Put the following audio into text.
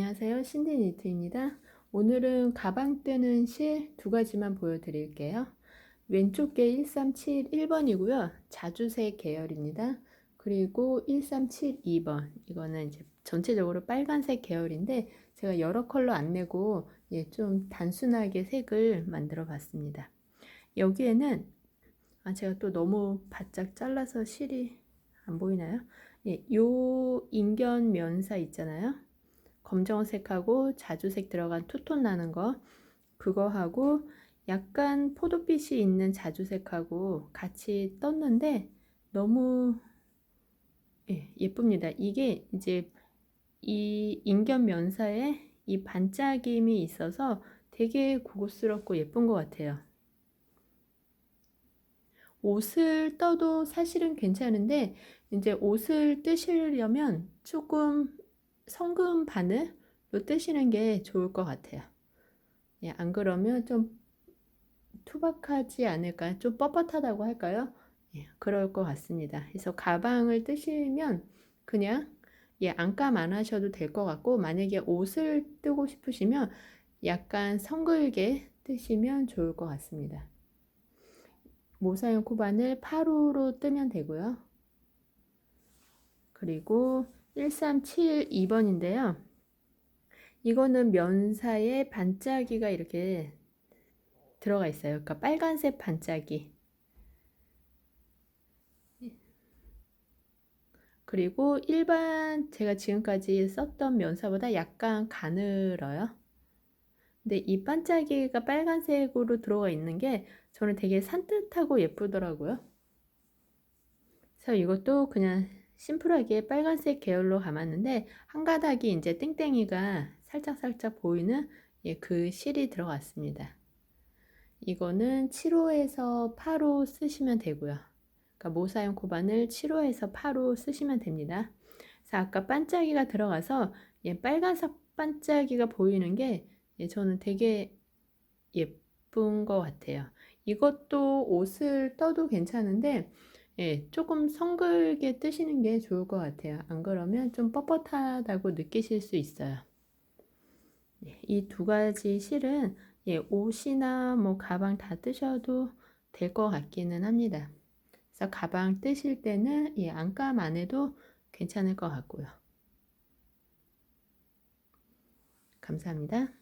안녕하세요. 신디 니트입니다. 오늘은 가방 뜨는 실 두 가지만 보여드릴게요. 왼쪽 게 1371번이고요. 자주색 계열입니다. 그리고 1372번. 이거는 이제 전체적으로 빨간색 계열인데 제가 여러 컬러 안 내고 예, 좀 단순하게 색을 만들어 봤습니다. 여기에는 아, 제가 또 너무 바짝 잘라서 실이 안 보이나요? 예, 요 인견 면사 있잖아요. 검정색하고 자주색 들어간 투톤 나는 거 그거하고 약간 포도빛이 있는 자주색하고 같이 떴는데 너무 예, 예쁩니다. 이게 이제 이 인견 면사에 이 반짝임이 있어서 되게 고급스럽고 예쁜 것 같아요. 옷을 떠도 사실은 괜찮은데 이제 옷을 뜨시려면 조금 성금 바늘로 뜨시는 게 좋을 것 같아요. 예, 안 그러면 좀 투박하지 않을까? 좀 뻣뻣하다고 할까요? 예, 그럴 것 같습니다. 그래서 가방을 뜨시면 그냥 예, 안감 안 하셔도 될 것 같고 만약에 옷을 뜨고 싶으시면 약간 성글게 뜨시면 좋을 것 같습니다. 모사용 코바늘 8호로 뜨면 되고요. 그리고 1372번인데요. 이거는 면사에 반짝이가 이렇게 들어가 있어요. 그러니까 빨간색 반짝이. 그리고 일반 제가 지금까지 썼던 면사보다 약간 가늘어요. 근데 이 반짝이가 빨간색으로 들어가 있는 게 저는 되게 산뜻하고 예쁘더라고요. 그래서 이것도 그냥 심플하게 빨간색 계열로 감았는데 한 가닥이 이제 땡땡이가 살짝살짝 보이는 예, 그 실이 들어갔습니다. 이거는 7호에서 8호 쓰시면 되고요. 그러니까 모사용 코바늘 7호에서 8호 쓰시면 됩니다. 그래서 아까 반짝이가 들어가서 예, 빨간색 반짝이가 보이는 게 예, 저는 되게 예쁜 것 같아요. 이것도 옷을 떠도 괜찮은데 예, 조금 성글게 뜨시는 게 좋을 것 같아요. 안 그러면 좀 뻣뻣하다고 느끼실 수 있어요. 예, 이두 가지 실은 예, 옷이나 뭐 가방 다 뜨셔도 될 것 같기는 합니다. 그래서 가방 뜨실 때는 예, 안감 안 해도 괜찮을 것 같고요. 감사합니다.